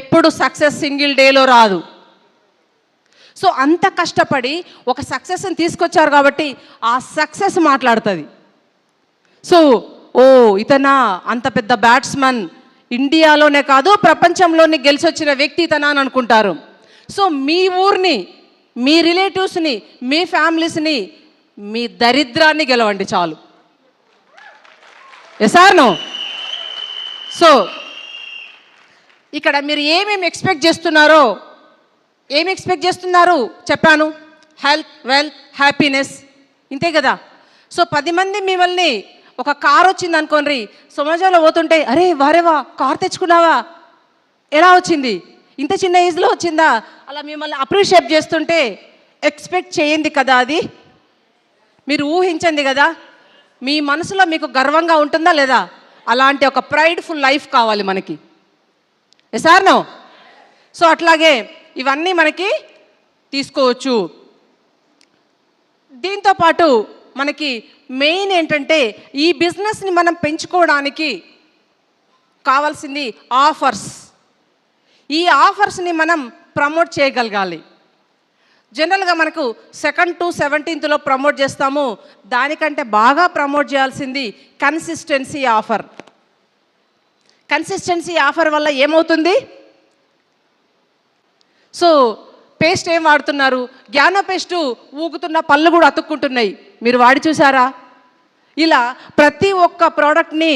ఎప్పుడు success single డేలో రాదు. సో అంత కష్టపడి ఒక సక్సెస్ని తీసుకొచ్చారు కాబట్టి ఆ సక్సెస్ మాట్లాడుతుంది. సో ఓ ఇతనా అంత పెద్ద బ్యాట్స్మన్ ఇండియాలోనే కాదు ప్రపంచంలోనే గెలిచి వచ్చిన వ్యక్తి ఇతనా అని అనుకుంటారు. సో మీ ఊరిని మీ రిలేటివ్స్ని మీ ఫ్యామిలీస్ని మీ దరిద్రాన్ని గెలవండి చాలు. ఎసార్ నో సో ఇక్కడ మీరు ఏమేమి ఎక్స్పెక్ట్ చేస్తున్నారో ఏమి ఎక్స్పెక్ట్ చేస్తున్నారు? చెప్పాను. హెల్త్ వెల్త్ హ్యాపీనెస్ ఇంతే కదా? సో పది మంది మిమ్మల్ని ఒక కార్ వచ్చింది అనుకోండి సమాజంలో పోతుంటే అరే వారేవా కార్ తెచ్చుకున్నావా? ఎలా వచ్చింది? ఇంత చిన్న ఏజ్లో వచ్చిందా? అలా మిమ్మల్ని అప్రిషియేట్ చేస్తుంటే ఎక్స్పెక్ట్ చేయండి కదా అది? మీరు ఊహించండి కదా? మీ మనసులో మీకు గర్వంగా ఉంటుందా లేదా? అలాంటి ఒక ప్రైడ్ఫుల్ లైఫ్ కావాలి మనకి. ఎసార్నో సో అట్లాగే ఇవన్నీ మనకి తీసుకోవచ్చు. దీంతో పాటు మనకి మెయిన్ ఏంటంటే ఈ బిజినెస్ని మనం పెంచుకోవడానికి కావాల్సింది ఆఫర్స్. ఈ ఆఫర్స్ని మనం ప్రమోట్ చేయగలగాలి. జనరల్గా మనకు సెకండ్ టు సెవెంటీన్త్లో ప్రమోట్ చేస్తాము. దానికంటే బాగా ప్రమోట్ చేయాల్సింది కన్సిస్టెన్సీ ఆఫర్. కన్సిస్టెన్సీ ఆఫర్ వల్ల ఏమవుతుంది? సో పేస్ట్ ఏం వాడుతున్నారు? జ్ఞాన పేస్ట్ ఊగుతున్న పళ్ళు కూడా అతుక్కుంటున్నాయి. మీరు వాడి చూసారా? ఇలా ప్రతి ఒక్క ప్రోడక్ట్ని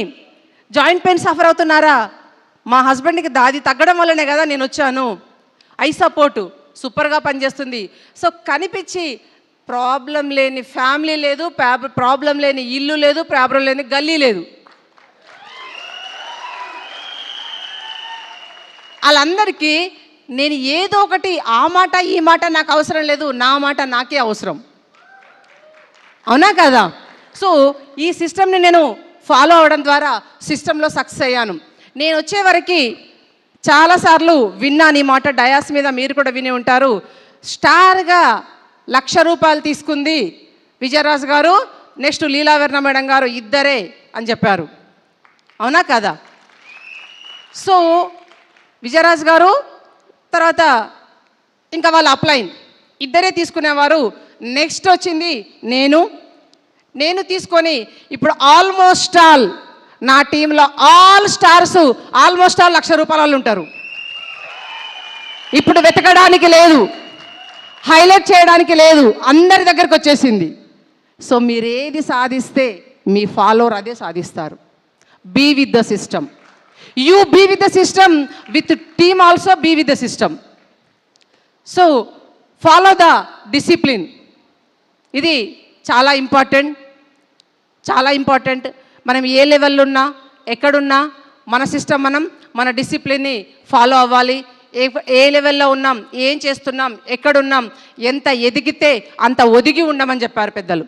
జాయింట్ పెయిన్ సఫర్ అవుతున్నారా? మా హస్బెండ్కి దాది తగ్గడం వల్లనే కదా నేను వచ్చాను. ఐ సపోర్టు సూపర్గా పనిచేస్తుంది. సో కనిపించి ప్రాబ్లం లేని ఫ్యామిలీ లేదు ప్రాబ్లం లేని ఇల్లు లేదు ప్రాబ్లం లేని గల్లీ లేదు. వాళ్ళందరికీ నేను ఏదో ఒకటి ఆ మాట ఈ మాట నాకు అవసరం లేదు నా మాట నాకే అవసరం. అవునా కదా? సో ఈ సిస్టమ్ని నేను ఫాలో అవడం ద్వారా సిస్టంలో సక్సెస్ అయ్యాను. నేను వచ్చే వరకు చాలాసార్లు విన్నాను ఈ మాట డయాస్ మీద మీరు కూడా విని ఉంటారు. స్టార్గా లక్ష రూపాయలు తీసుకుంది విజయరాజు గారు నెక్స్ట్ లీలావర్ణ మేడం గారు ఇద్దరే అని చెప్పారు. అవునా కదా? సో విజయరాజు గారు తర్వాత ఇంకా వాళ్ళ అప్లైన్. ఇద్దరే తీసుకునేవారు. నెక్స్ట్ వచ్చింది నేను. నేను తీసుకొని ఇప్పుడు ఆల్మోస్ట్ ఆల్ నా టీంలో ఆల్ స్టార్స్ ఆల్మోస్ట్ ఆల్ లక్ష రూపాయల వాళ్ళు ఉంటారు. ఇప్పుడు వెతకడానికి లేదు. హైలైట్ చేయడానికి లేదు. అందరి దగ్గరకు వచ్చేసింది. సో మీరేది సాధిస్తే మీ ఫాలోవర్ అదే సాధిస్తారు. Be with the system. You be with the system with team also be with the system so follow the discipline ఇది చాలా ఇంపార్టెంట్ చాలా ఇంపార్టెంట్ మనం ఏ లెవెల్లో ఉన్నా ఎక్కడున్నా మన సిస్టమ్ మనం మన డిసిప్లిన్ని ఫాలో అవ్వాలి. ఏ ఏ లెవెల్లో ఉన్నాం ఏం చేస్తున్నాం ఎక్కడున్నాం ఎంత ఎదిగితే అంత ఒదిగి ఉండమని చెప్పారు పెద్దలు.